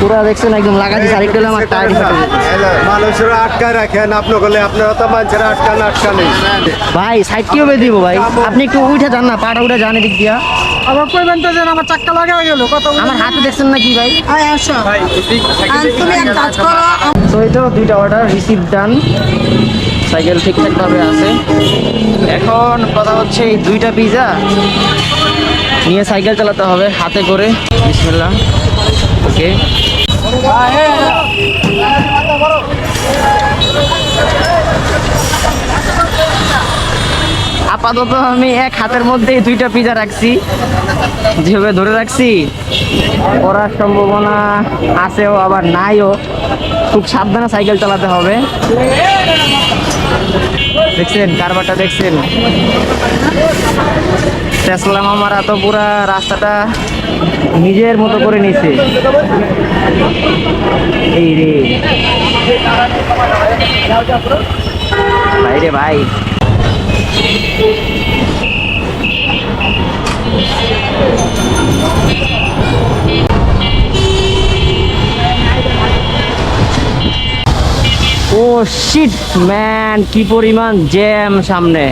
পুরা দেখছেন একদম লাগা দিছে আরেকটু হলে। আমার টায়ার মানুষেরা আটকায় রাখেন আপনি বলে আপনারা তো মানুষেরা ভাই সাইড কীভাবে দিব ভাই? আপনি একটু উঠে যান না পাটা উঠে যান এদিক দিয়া। আবার কইবেন তো যে আমার চাক্কা লাগা গেল কত আমার হাতে দেখছেন না কি ভাই? আয় আসো। আর তুমি এক কাজ করো। তো এই তো দুইটা অর্ডার রিসিভ ডান সাইকেল ঠিকঠাকভাবে আছে। এখন কথা হচ্ছে এই দুইটা পিজা নিয়ে সাইকেল চালাতে হবে হাতে করে। বিসমিল্লাহ। ওকে আপাতত আমি এক হাতের মধ্যে দুইটা পিজা রাখছি। যেভাবে ধরে রাখছি, করার সম্ভাবনা আছেও, আবার নাইও। খুব সাবধানে সাইকেল চালাতে হবে। দেখছেন, কারবারটা দেখছেন? টেসলা মামারা তো পুরা রাস্তাটা নিজের মতো করে নিছে। এই রে। ভাই রে ভাই। ও শিট ম্যান কি পরিমাণ জ্যাম সামনে।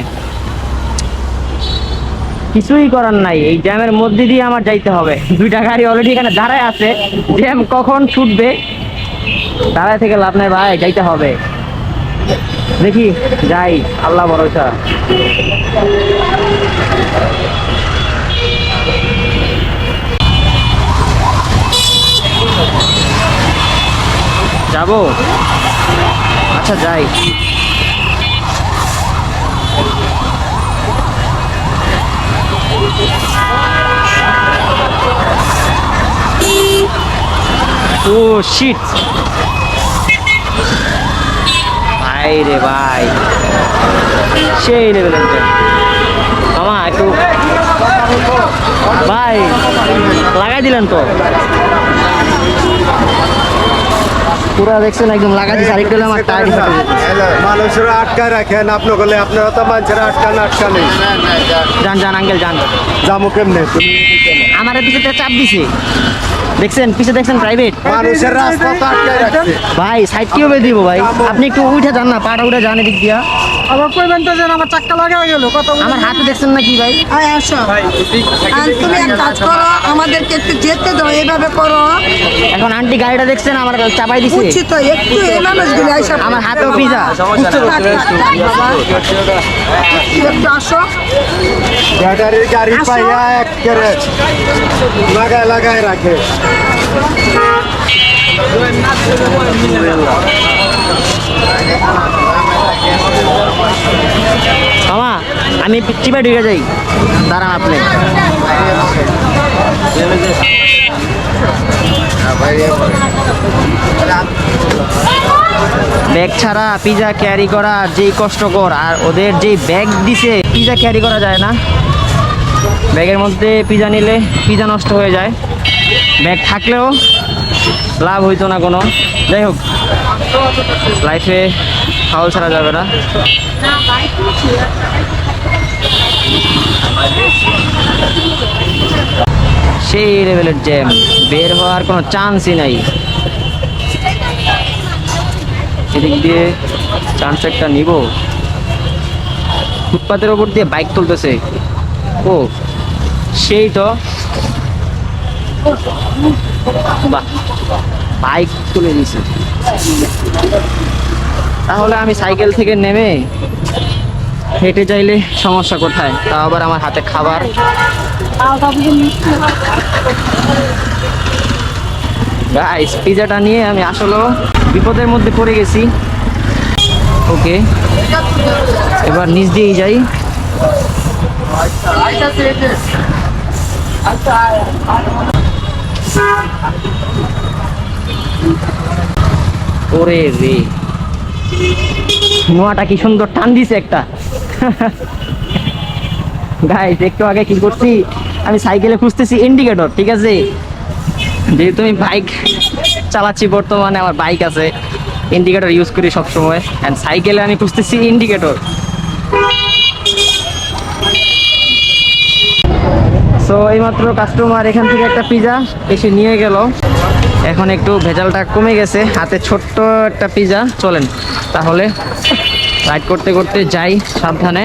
কিছুই করার নাই। এই জ্যামের মধ্যে দিয়ে আমার যাইতে হবে। দুইটা গাড়ি অলরেডি এখানে দাঁড়ায় আছে। জ্যাম কখন ছুটবে, দাঁড়ায় থেকে লাভ নাই ভাই, যাইতে হবে। দেখি, যাই, আল্লাহ ভরসা। যাব? আচ্ছা যাই। ও শিট ভাই রে ভাই। সেই লেভেলের মামা একটু ভাই লাগাই দিলেন তো। পুরা দেখছেন একদম লাগা দিছে আরেকটু আমার টায়ার ফেটে মানুষেরা আটকায় রাখেন আপনি বলে আপনারা তো মানুষেরা আটকান আটকানে যান যান আঙ্কেল যান। যাব কেমনে? আমার চাপ দিছে। দেখছেন পিছে দেখছেন প্রাইভেট মানুষের রাস্তা তো আটকায় রাখছে। ভাই সাইড কীভাবে দিব ভাই? আপনি একটু উঠে যান না পাটা উঠে যান এদিক দিয়া। আবার কইবেন তো যে আমার চাক্কা লাগা গেল কত আমার হাতে দেখছেন না কি ভাই? আয় আসো। আর তুমি এক কাজ করো আমাদেরকে একটু যেতে দাও এইভাবে করো। এখন আন্টি গাড়িটা দেখছেন আমার চাপাই দিছে। বুঝছি তো একটু এই মানুষগুলো আইসা আমার হাতেও পিজা একটু আসো। ব্যাটারির গাড়ি পাইয়া এক করে লাগায় লাগায় রাখে মামা আমি চিপা ঢুকে যাই। দাঁড়ান আপনি। ব্যাগ ছাড়া পিজা ক্যারি করা যেই কষ্টকর, আর ওদের যেই ব্যাগ দিছে, পিজা ক্যারি করা যায় না। ব্যাগের মধ্যে পিজা নিলে পিজা নষ্ট হয়ে যায়। ব্যাগ থাকলেও লাভ হইতো না কোনো। যাই হোক লাইফে ফাউল ছাড়া যাবে না। সেই লেভেলের জ্যাম বের হওয়ার কোনো চান্সই নাই। এদিক দিয়ে চান্স একটা নিব। ফুটপাতের ওপর দিয়ে বাইক তুলতেছে। ও, সেই তো। বাইক তুলে দিয়েছে। তাহলে আমি সাইকেল থেকে নেমে হেঁটে চাইলে সমস্যা কোথায়? তা আবার আমার হাতে খাবার। গাইস পিজাটা নিয়ে আমি আসলেও বিপদের মধ্যে পড়ে গেছি। ওকে, এবার নিচ দিয়েই যাই। ওরে রে। নোয়াটা কি সুন্দর টান দিছে একটা। গাইস একটু আগে কি করছি? আমি সাইকেলে খুঁজতেছি ইন্ডিকেটর ঠিক আছে? যেহেতু আমি বাইক চালাচ্ছি বর্তমানে, আমার বাইক আছে। ইন্ডিকেটর ইউজ করি সব সময় অ্যান্ড সাইকেলে আমি খুঁজতেছি ইন্ডিকেটর সো এইমাত্র কাস্টমার এখান থেকে একটা পিজা এসে নিয়ে গেল। এখন একটু ভেজালটা কমে গেছে। হাতে ছোট্ট একটা পিজা চলেন। তাহলে রাইড করতে করতে যাই সাবধানে।